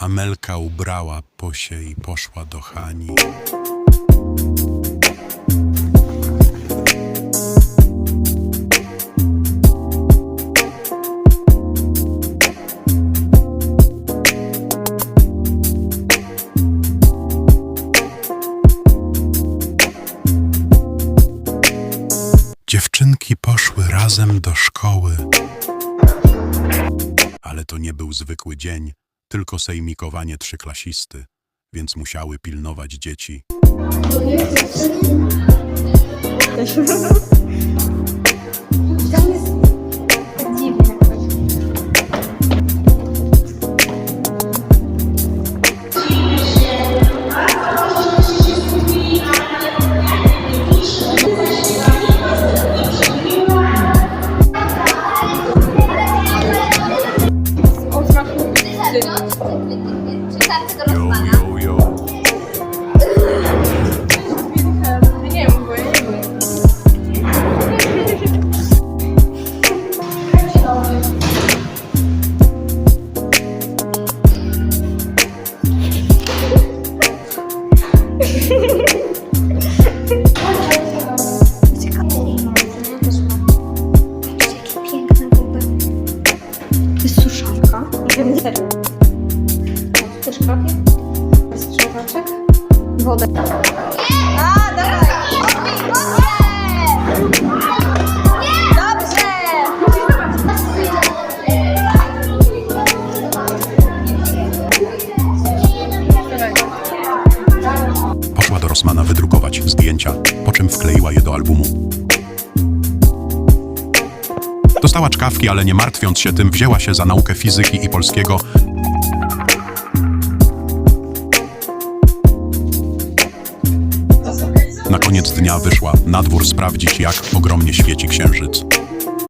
Amelka ubrała posie i poszła do Hani. Dziewczynki poszły razem do szkoły. Ale to nie był zwykły dzień, tylko sejmikowanie trzyklasisty, więc musiały pilnować dzieci. no? Sa sarili ko, serio. O, Też? Strzelbaczek? Wodę. A, dawaj! Rosmana wydrukować zdjęcia, po czym wkleiła je do albumu. Dostała czkawki, ale nie martwiąc się tym, wzięła się za naukę fizyki i polskiego. Na koniec dnia wyszła na dwór sprawdzić, jak ogromnie świeci księżyc.